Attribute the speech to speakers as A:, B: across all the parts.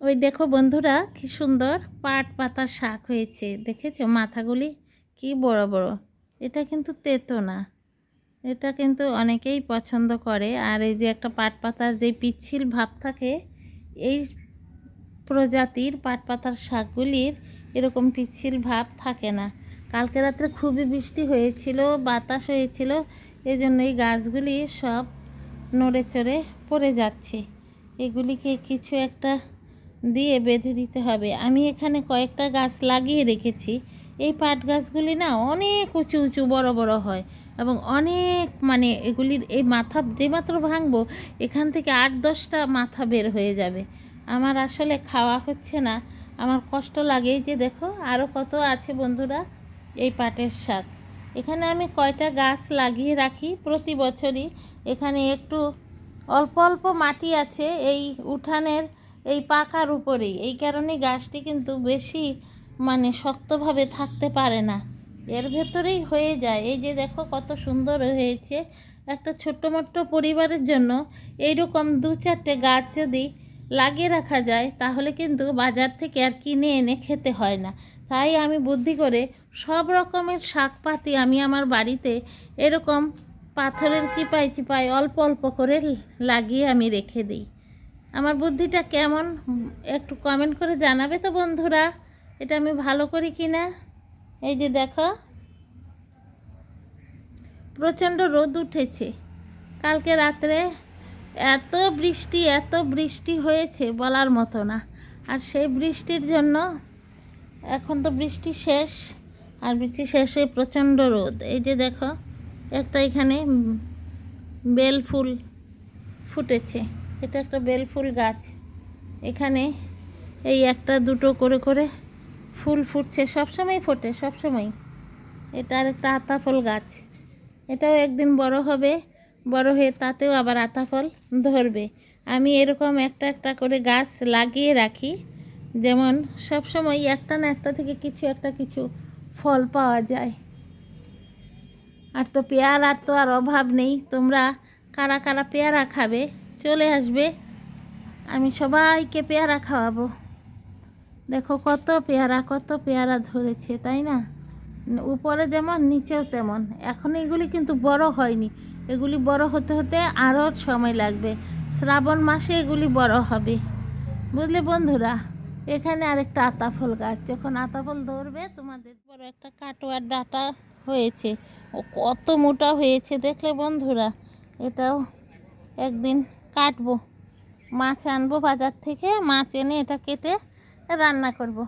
A: ওই দেখো বন্ধুরা, কি সুন্দর পাট পাতার শাক হয়েছে। দেখেছ? মাথাগুলি কি বড় বড়। এটা কিন্তু তেতো না। এটা কিন্তু অনেকেই পছন্দ করে। আর এই যে একটা পাট পাতার যে পিচ্ছিল ভাব থাকে, এই প্রজাতির পাট পাতার শাকগুলির এরকম পিচ্ছিল ভাব থাকে না। কালকে রাত্রে খুবই বৃষ্টি হয়েছিল, বাতাস হয়েছিল এই জন্য এই গাছগুলি সব নড়ে চড়ে পড়ে যাচ্ছে। এগুলিকে কিছু একটা দিয়ে বেঁধে দিতে হবে। আমি এখানে কয়েকটা গাছ লাগিয়ে রেখেছি। এই পাট গাছগুলি না অনেক উঁচু উঁচু, বড় বড় হয় এবং অনেক মানে এগুলির এই মাথা যেমাত্র ভাঙবো, এখান থেকে আট দশটা মাথা বের হয়ে যাবে। আমার আসলে খাওয়া হচ্ছে না। আমার কষ্ট লাগে। যে দেখো আরও কত আছে বন্ধুরা? এই পাটের শাক। এখানে আমি কয়টা গাছ লাগিয়ে রাখি প্রতি বছরই। এখানে একটু অল্প অল্প মাটি আছে। এই উঠানের এই পাকার উপরেই। এই কারণে গাছটি কিন্তু বেশি মানে শক্তভাবে থাকতে পারে না। এর ভেতরেই হয়ে যায়। এই যে দেখো কত সুন্দর হয়েছে। একটা ছোট্ট মোট্ট পরিবারের জন্য এইরকম দু চারটে গাছ যদি লাগিয়ে রাখা যায়, তাহলে কিন্তু বাজার থেকে আর কিনে এনে খেতে হয় না। তাই আমি বুদ্ধি করে সব রকমের শাকপাতি আমি আমার বাড়িতে এরকম পাথরের চিপায় চিপায় অল্প অল্প করে লাগিয়ে আমি রেখে দিই। আমার বুদ্ধিটা কেমন? একটু কমেন্ট করে জানাবে তো বন্ধুরা, এটা আমি ভালো করি কি না এই যে দেখো, প্রচণ্ড রোদ উঠেছে। কালকে রাত্রে এত বৃষ্টি এত বৃষ্টি হয়েছে বলার মতো না। আর সেই বৃষ্টির জন্য এখন তো বৃষ্টি শেষ, আর বৃষ্টি শেষ হয়ে প্রচণ্ড রোদ। এই যে দেখো, একটা এখানে বেল ফুল ফুটেছে। এটা একটা বেলফুল গাছ। এখানে এই একটা দুটো করে করে ফুল ফুটছে। সবসময় ফোটে সবসময় এটা আর একটা আতা ফল গাছ। এটাও একদিন বড় হবে, বড় হয়ে তাতেও আবার আতা ফল ধরবে। আমি এরকম একটা একটা করে গাছ লাগিয়ে রাখি। যেমন সবসময় একটা না একটা থেকে কিছু একটা কিছু ফল পাওয়া যায়। আর তো পেয়ারার তো আর অভাব নেই। তোমরা কারা কারা পেয়ারা খাবে? চলে আসবে। আমি সবাইকে পেয়ারা খাওয়াবো। দেখো কত পেয়ারা কত পেয়ারা ধরেছে, তাই না? উপরে যেমন, নিচেও তেমন। এখন এগুলি কিন্তু বড় হয়নি। এগুলি বড় হতে হতে আরও সময় লাগবে। শ্রাবণ মাসে এগুলি বড় হবে। বুঝলে বন্ধুরা? এখানে আরেকটা আতাফল গাছ। যখন আতাফল ধরবে, তোমাদের বড় একটা কাটোয়ার ডাটা হয়েছে। ও কত মোটা হয়েছে, দেখলে বন্ধুরা? এটাও একদিন কাটবো। মাছ আনব বাজার থেকে, মাছ এনে এটা কেটে রান্না করব।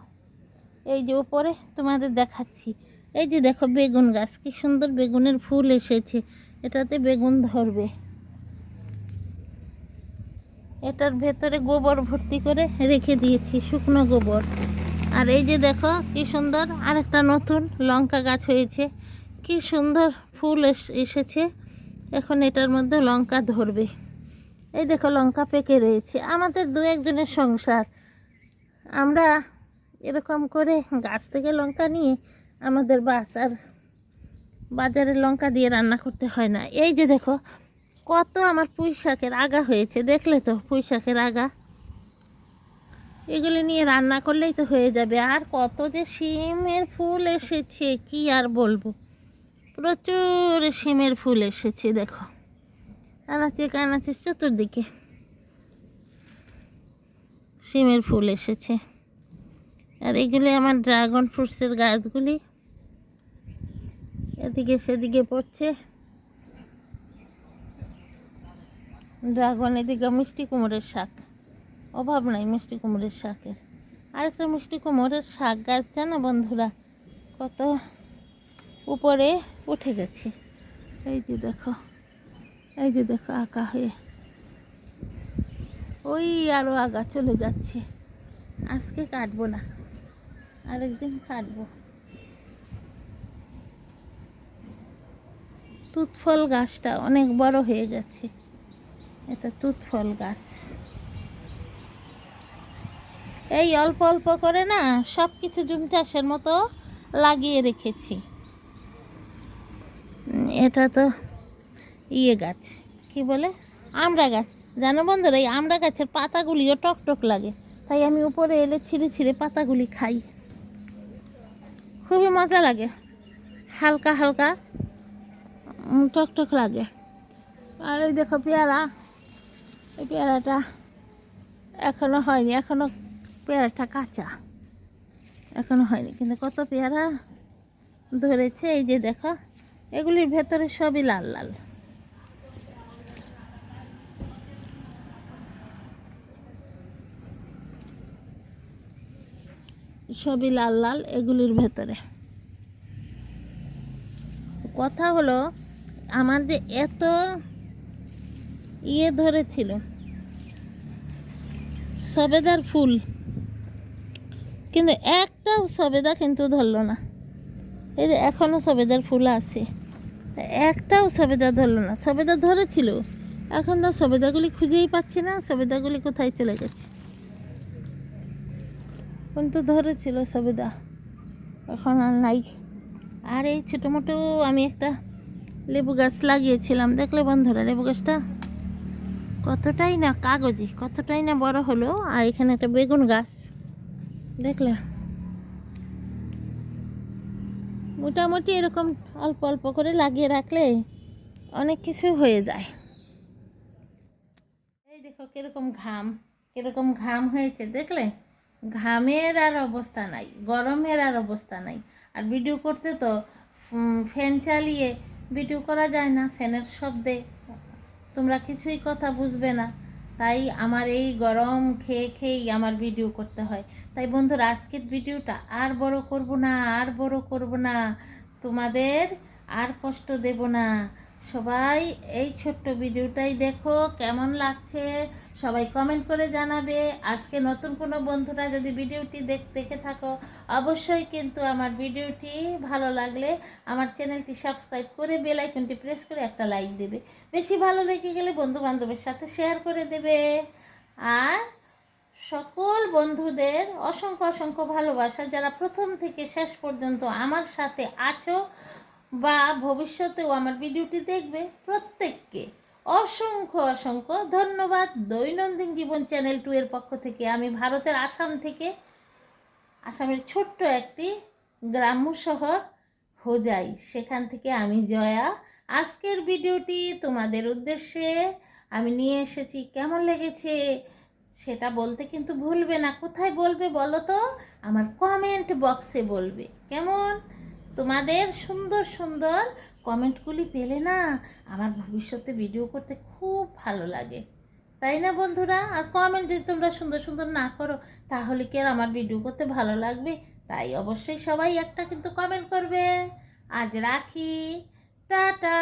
A: এই যে উপরে তোমাদের দেখাচ্ছি। এই যে দেখো বেগুন গাছ, কি সুন্দর বেগুনের ফুল এসেছে। এটাতে বেগুন ধরবে। এটার ভেতরে গোবর ভর্তি করে রেখে দিয়েছি, শুকনো গোবর। আর এই যে দেখো কি সুন্দর, আরেকটা নতুন লঙ্কা গাছ হয়েছে। কি সুন্দর ফুল এস- এসেছে। এখন এটার মধ্যে লঙ্কা ধরবে। এই দেখো লঙ্কা পেকে রয়েছে। আমাদের দু একজনের সংসার। আমরা এরকম করে গাছ থেকে লঙ্কা নিয়ে আমাদের বাস আর বাজারের লঙ্কা দিয়ে রান্না করতে হয় না। এই যে দেখো, কত আমার পুঁই শাকের আগা হয়েছে, দেখলে তো পুঁই শাকের আগা। এগুলি নিয়ে রান্না করলেই তো হয়ে যাবে। আর কত যে শিমের ফুল এসেছে, কি আর বলব? প্রচুর শিমের ফুল এসেছে, দেখো। আনাচে কানাচে চতুর্দিকে। শিমের ফুল এসেছে। আর এগুলি আমার ড্রাগন ফ্রুটসের গাছগুলি। এদিকে সেদিকে পড়ছে। ড্রাগন, এদিকে মিষ্টি কুমড়ের শাক। অভাব নাই মিষ্টি কুমড়ের শাকের। আরেকটা মিষ্টি কুমড়ের শাক গাছ, জানো বন্ধুরা? কত উপরে উঠে গেছে। এই যে দেখো। এই যে দেখো আঁকা হয়ে। ওই আরও আগা চলে যাচ্ছে। আজকে কাটবো না, আরেকদিন কাটবো। তুতফল গাছটা অনেক বড় হয়ে গেছে। এটা তুতফল গাছ। এই অল্প অল্প করে না সব কিছু জুম চাষের মতো লাগিয়ে রেখেছি। এটা তো ইয়ে গাছ, কি বলে? আমড়া গাছ। জানো বন্ধুরা, এই আমড়া গাছের পাতাগুলিও টক টক লাগে। তাই আমি উপরে এলে ছিঁড়ে ছিঁড়ে পাতাগুলি খাই। খুবই মজা লাগে। হালকা হালকা টকটক লাগে। আর এই দেখো পেয়ারা। এই পেয়ারাটা এখনও হয়নি, এখনও পেয়ারাটা কাঁচা। এখনও হয়নি, কিন্তু কত পেয়ারা ধরেছে, এই যে দেখো। এগুলির ভেতরে সবই লাল লাল। সবই লাল লাল এগুলির ভেতরে। কথা হলো, আমার যে এত ইয়ে ধরেছিল, সবেদার ফুল, কিন্তু একটাও সবেদা কিন্তু ধরলো না। এই যে এখনও সবেদার ফুল আছে, একটাও সবেদা ধরলো না। সবেদা ধরেছিল, এখন তো সবেদাগুলি খুঁজেই পাচ্ছি না, সবেদাগুলি কোথায় চলে গেছে? কিন্তু ধরেছিল সবেদা। এখন আর নাই। আর এই ছোটো মোটো আমি একটা লেবু গাছ লাগিয়েছিলাম। দেখলে বন্ধুরা লেবু গাছটা কতটাই না কাগজি, কতটাই না বড় হলো। আর এখানে একটা বেগুন গাছ। দেখলে? মোটামুটি এরকম অল্প অল্প করে লাগিয়ে রাখলে অনেক কিছু হয়ে যায়। এই দেখো কীরকম ঘাম কীরকম ঘাম হয়েছে। দেখলে? ঘামের আর অবস্থা নাই, গরমের আর অবস্থা নাই। আর ভিডিও করতে তো ফ্যান চালিয়ে ভিডিও করা যায় না, ফ্যানের শব্দে। তোমরা কিছুই কথা বুঝবে না। তাই আমার এই গরম খেয়ে খেয়েই আমার ভিডিও করতে হয়। তাই বন্ধুরা, আজকের ভিডিওটা আর বড় করব না, আর বড় করব না। তোমাদের আর কষ্ট দেব না। সবাই এই ছোট্ট ভিডিওটাই দেখো, কেমন লাগছে? সবাই কমেন্ট করে জানাবে। আজকে নতুন কোনো বন্ধুরা যদি ভিডিওটি দেখ, দেখে থাকো, অবশ্যই কিন্তু আমার ভিডিওটি ভালো লাগলে আমার চ্যানেলটি সাবস্ক্রাইব করে বেল আইকনটি প্রেস করে একটা লাইক দেবে। বেশি ভালো লেগে গেলে বন্ধু বান্ধবের সাথে শেয়ার করে দেবে। আর সকল বন্ধুদের অসংখ্য অসংখ্য ভালোবাসা, যারা প্রথম থেকে শেষ পর্যন্ত আমার সাথে আছো বা ভবিষ্যতেও আমার ভিডিওটি দেখবে প্রত্যেককে। অসংখ্য অসংখ্য ধন্যবাদ দৈনন্দিন জীবন চ্যানেল টু এর পক্ষ থেকে। আমি ভারতের আসাম থেকে আসামের ছোট্ট একটি গ্রাম্য শহর হোজাই। সেখান থেকে আমি জয়া। আজকের ভিডিওটি তোমাদের উদ্দেশ্যে আমি নিয়ে এসেছি। কেমন লেগেছে সেটা বলতে কিন্তু ভুলবে না। কোথায় বলবে বলো তো? আমার কমেন্ট বক্সে বলবে। কেমন? তোমাদের সুন্দর সুন্দর কমেন্টগুলি পেলে না আমার ভবিষ্যতে ভিডিও করতে খুব ভালো লাগে। তাই না বন্ধুরা? আর কমেন্ট যদি তোমরা সুন্দর সুন্দর না করো, তাহলে কি আর আমার ভিডিও করতে ভালো লাগবে? তাই অবশ্যই সবাই একটা কিন্তু কমেন্ট করবে। আজ রাখি। টাটা।